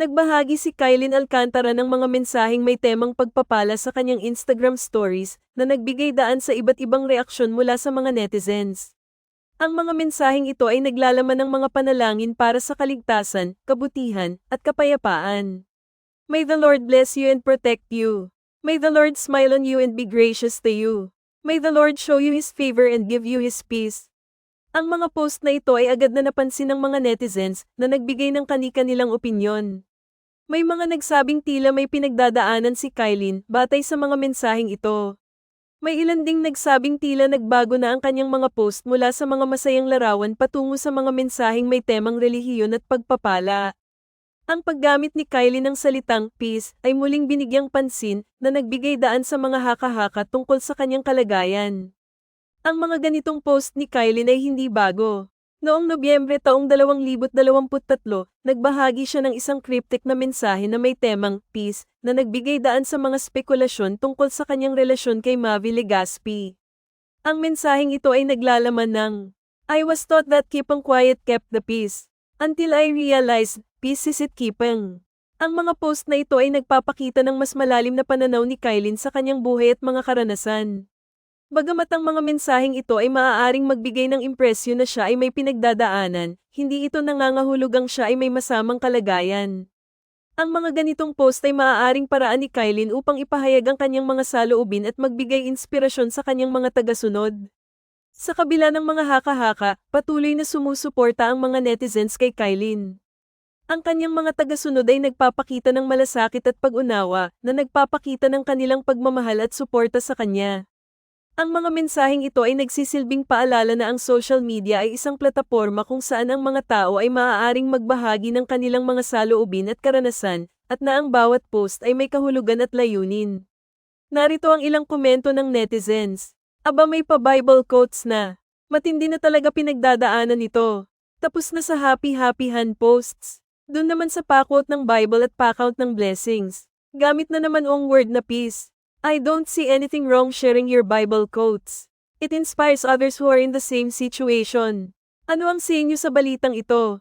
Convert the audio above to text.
Nagbahagi si Kylin Alcantara ng mga mensaheng may temang pagpapala sa kanyang Instagram stories na nagbigay daan sa iba't ibang reaksyon mula sa mga netizens. Ang mga mensaheng ito ay naglalaman ng mga panalangin para sa kaligtasan, kabutihan, at kapayapaan. May the Lord bless you and protect you. May the Lord smile on you and be gracious to you. May the Lord show you His favor and give you His peace. Ang mga post na ito ay agad na napansin ng mga netizens na nagbigay ng kani-kanilang opinyon. May mga nagsabing tila may pinagdadaanan si Kylin batay sa mga mensaheng ito. May ilan ding nagsabing tila nagbago na ang kanyang mga post mula sa mga masayang larawan patungo sa mga mensaheng may temang relihiyon at pagpapala. Ang paggamit ni Kylie ng salitang peace ay muling binigyang pansin na nagbigay daan sa mga haka-haka tungkol sa kanyang kalagayan. Ang mga ganitong post ni Kylie ay hindi bago. Noong Nobyembre taong 2023, nagbahagi siya ng isang cryptic na mensahe na may temang peace na nagbigay daan sa mga spekulasyon tungkol sa kanyang relasyon kay Mavi Legaspi. Ang mensaheng ito ay naglalaman ng I was taught that keeping quiet kept the peace. Until I realized, peace is it keeping. Ang mga post na ito ay nagpapakita ng mas malalim na pananaw ni Kylin sa kanyang buhay at mga karanasan. Bagamat ang mga mensaheng ito ay maaaring magbigay ng impresyon na siya ay may pinagdadaanan, hindi ito nangangahulog ang siya ay may masamang kalagayan. Ang mga ganitong post ay maaaring paraan ni Kylin upang ipahayag ang kanyang mga saloobin at magbigay inspirasyon sa kanyang mga tagasunod. Sa kabila ng mga haka-haka, patuloy na sumusuporta ang mga netizens kay Kylin. Ang kanyang mga tagasunod ay nagpapakita ng malasakit at pag-unawa na nagpapakita ng kanilang pagmamahal at suporta sa kanya. Ang mga mensaheng ito ay nagsisilbing paalala na ang social media ay isang plataporma kung saan ang mga tao ay maaaring magbahagi ng kanilang mga saloobin at karanasan, at na ang bawat post ay may kahulugan at layunin. Narito ang ilang komento ng netizens. Aba may pa-Bible quotes na. Matindi na talaga pinagdadaanan nito. Tapos na sa happy-happy hand posts. Doon naman sa pa-quote ng Bible at pa-count ng blessings. Gamit na naman ang word na peace. I don't see anything wrong sharing your Bible quotes. It inspires others who are in the same situation. Ano ang sa inyo sa balitang ito?